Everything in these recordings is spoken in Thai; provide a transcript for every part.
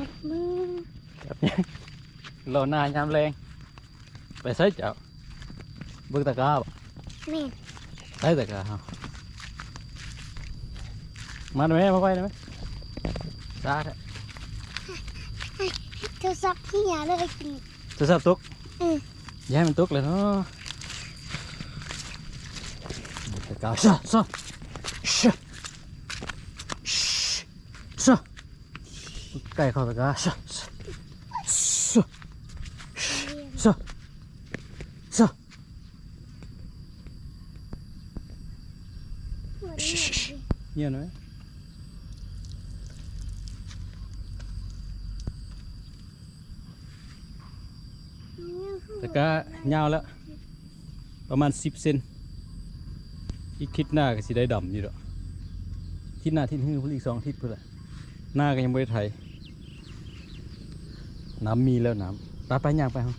จับมือแบบนี้โลหนายามแรงไปใส่เจ้าเบิ่งตะกร้าบ่แม่นใส่ตะกร้าเฮามาได้ไหมมาไปได้ไหมซาแท้โทรศัพท์ที่ยาเลยกินจะสับตุกอืมอย่าให้มันตุกเลยเนาะตะกร้าซะซะซะซะใกล้เข้าตะกร้าซะซะซะซะซะ หัวนี่ เงียบหน่อยตะกร้ายาวแล้ว ประมาณสิบเซนอีกทิศหน้าก็สิได้ดำอยู่ดอกทิศหน้าทิศหื้อพุ่นอีกสองทิศเพื่อละหน้าก็ยังไม่ได้ไถ น้ำมีแล้วน้ำไปไปย่างไปเฮา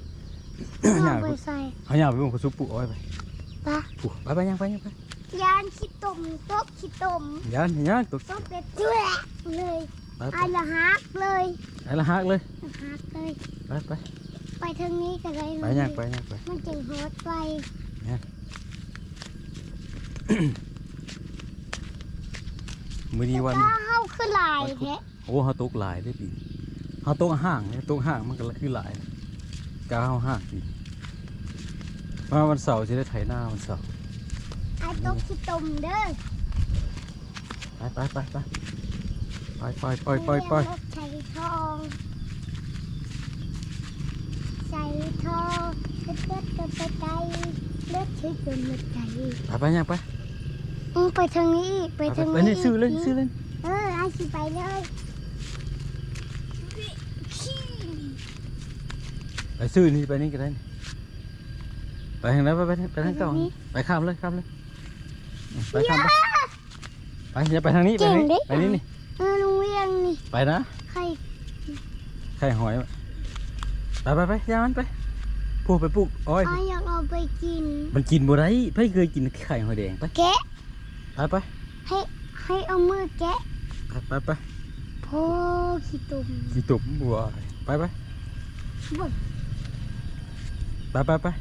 ย่างเอาไปไปใส่เขาย่างไปบุ้งเขาซุปปุอ้อยไปปะปุไปไปย่างไปย่างไปยานขี้ตมตกขี้ตมย่างย่างตกตกเป็นจุ๊ะเลยไปไปไอ้ละฮักเลยไปละฮักเลยฮักเลยไปไปไปทางนี้ก็ได้ไปย่างไปย่างไปมันจึงฮอดไปมื้อนี้วันถ้าเข้าขึ้นลายแท้โอ้เขาตกหลายได้ปี เขาตกห่างเนี่ยตกห่างมันก็คือหลายกาเขาห่างปีมาวันเสาร์จะได้ไถหน้าวันเสาร์ไอ้ตกขี้ตมเด้อไปไปไปไปไปไปไปไปไปรถใส่ทองใส่ทองเล็ดเล็ดกันไปไกลเล็ดชื่อจนหมดใจไปไปยังไปอืมไปทางนี้อีกไปทางไปนี้นี่ซื้อเลยกซื้อเลยเออไอ้สิไปเลย ไปซื้อนี่ไปนี่ก็ได้นี่ไปทางไหนไปไปไปทางเก่าไปข้ามเลยข้ามเลยไปข้ามไปไปอย่าไปทางนี้ไปทางนี้ไปนี่นี่เออลุงเวียงนี่ไปนะใครไข่หอยไปไปไปย่างมันไปปลูกไปปลูกอ้อย อ้อยอยากเอาไปกิน มันกินบ่ได้เพ่เคยกินไข่หอยแดงไปแกะ ไปไปให้ให้เอามือแกะไปไปไปโพขี้ตุ่มกี่ตุ่มบัวไปไปบ่น ba ba ba.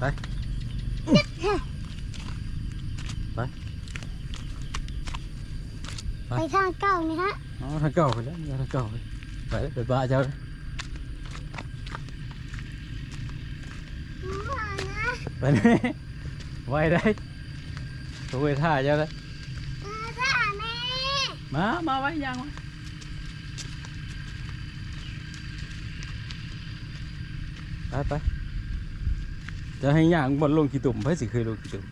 Ba? Ba. Đây đây đây thằng cầu này hả? Nó thằng cầu rồi đó thằng cầu rồi. Vậy được ba cháu đấy. Vậy đấy. Vậy đấy. Tôi thả cho đấy. Má má váy giang quá ไปจะให้ย่างบนลงขี่ตุ่มเพื่อสิเคยลงขี่ตุ่ม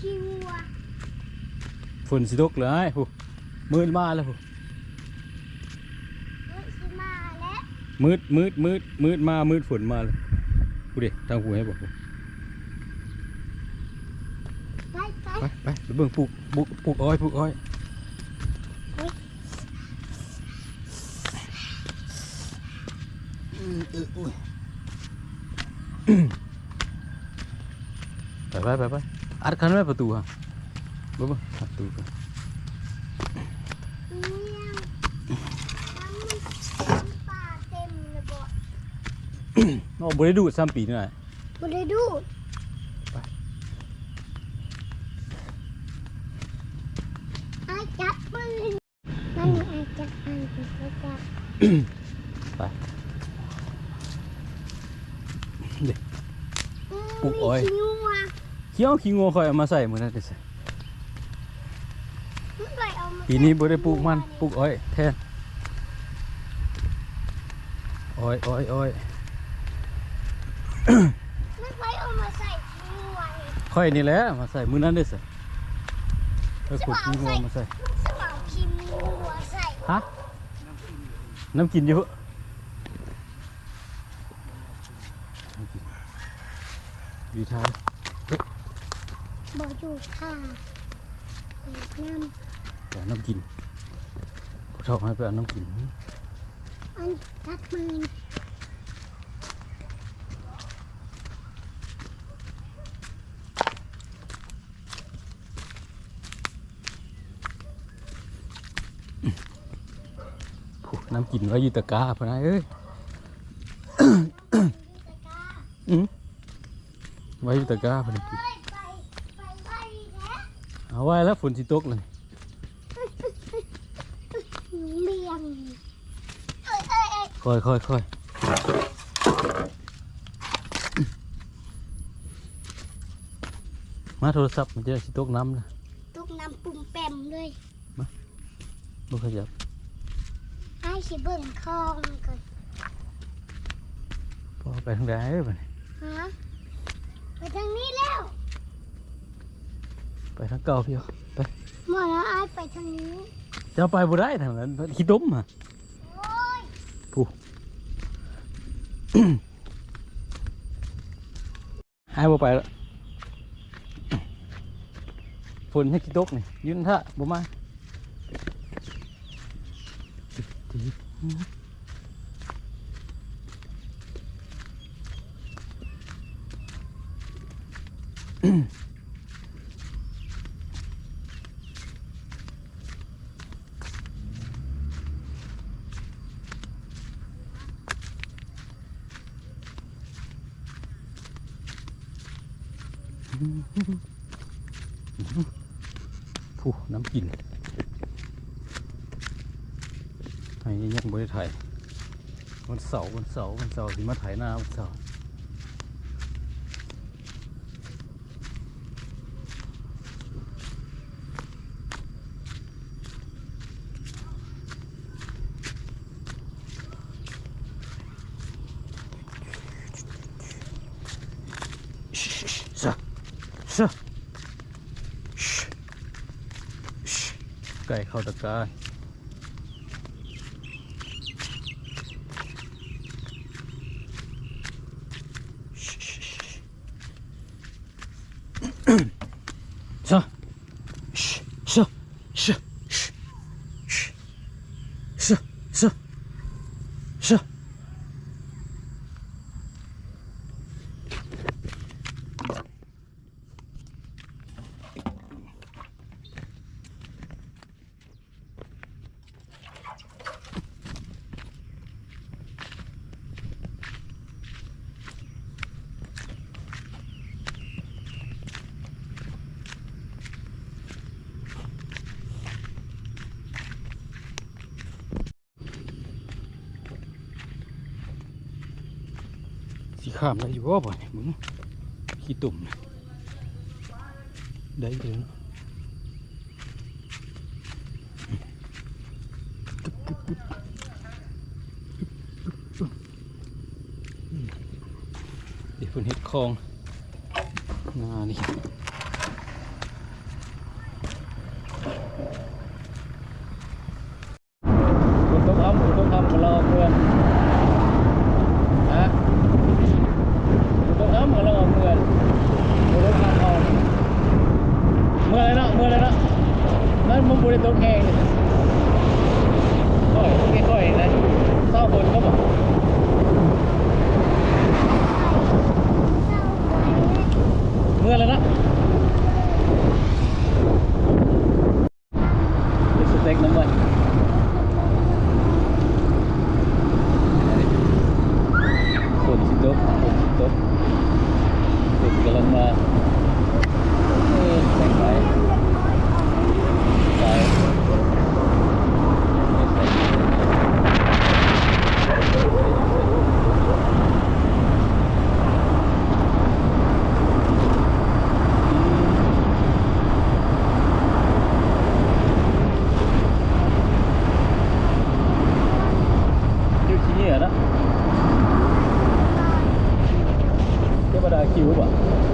ขี้วัวฝนสิตกเลยหูมืดมาแล้วหูมืดมาแล้วมืดมืดมืดมืดมามืดฝนมาเลยกูดิตั้งหูให้บอกกูไปไปไปเบิ่งปลูกปลูกปลูกอ้อยปลูกอ้อย Bapak, bapak. Arkan apa tuh? Bapak, satu. Boleh duduk sampai ini, Boleh duduk. ปลูกอ้อยมีขี้งัวเขี้ยวขี้งัวคอยเอามาใส่มื้อนั้นได้ใส่มันไปเอามาปีนี้บ่ได้ปลูกมันปลูกอ้อยแทนอ้อยอ้อยอ้อยมันไปเอามาใส่ขี้งัวนี่ค่อยนี่แหละมาใส่มื้อนั้นได้ใส่ไปขุดขี้งัวมาใส่สมองขี้งัวใส่ฮะน้ำกินเยอะ ดีท้ายบ่อยู่ค่ะน้ำแต่น้ำกินผู้ชอบให้ไปเอาน้ำกินอันทัดมือผู้น้ำกินไว้อยูตะกร้าพะนะเอ้ยอืม ไว้ตะกร้าพะนะกินเฮ้ยเอาไว้แล้วฝนสิตกเลยเลียงค่อยค่อยค่อยมาโทรศัพท์มันจะสิตกน้ำนะตกน้ำปุ่มแปมเลยลูกขยับให้สิเบิ่งคลองก่อนพอไปทางใดเอ้ไปฮะ ไปทางนี้แล้วไปทางเก่าพี่เอาไปหมอแล้วอายไปทางนี้ จะเอาไปบ่ได้ทางนั้นขี้ต้มอะโอ้ยผู้หายบ่ไปแล้วฝนให้ขี้ตกนี่ยืนท่าบ่มา ผู้น้ำกินไอ้ยังบ่ได้ถ่ายวันเสาร์วันเสาร์วันเสาร์สิมาถ่ายหน้าวันเสาร์ซะ ซะไก่เข้าตะกร้าซะซะซะซะซะซะ สี ข้ามได้อยู่ว่าบ่เนี่ยมึงขี้ตุ่มได้เดี๋ยเดี๋ยวเพิ่นเห็ดคลองหน้านี่คุณต้องทำคุณต้องทำกับเราเพื่อน ฮะตรงน้ำเหมือนเราเอาเมื่อนบริทางออกเมื่อไรเนาะเมื่อไรเนาะนั่นมันบริตกแห้งนี่ค่อยค่อยๆนะเศร้าฝนก็บอก เศร้าไปเลย เ有吧。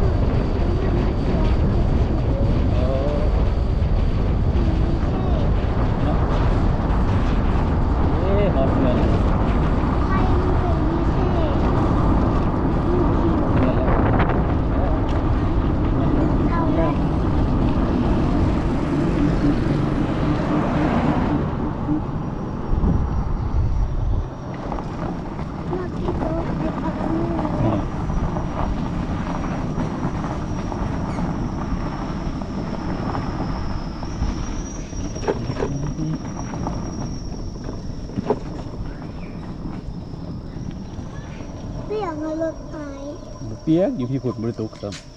างให้ร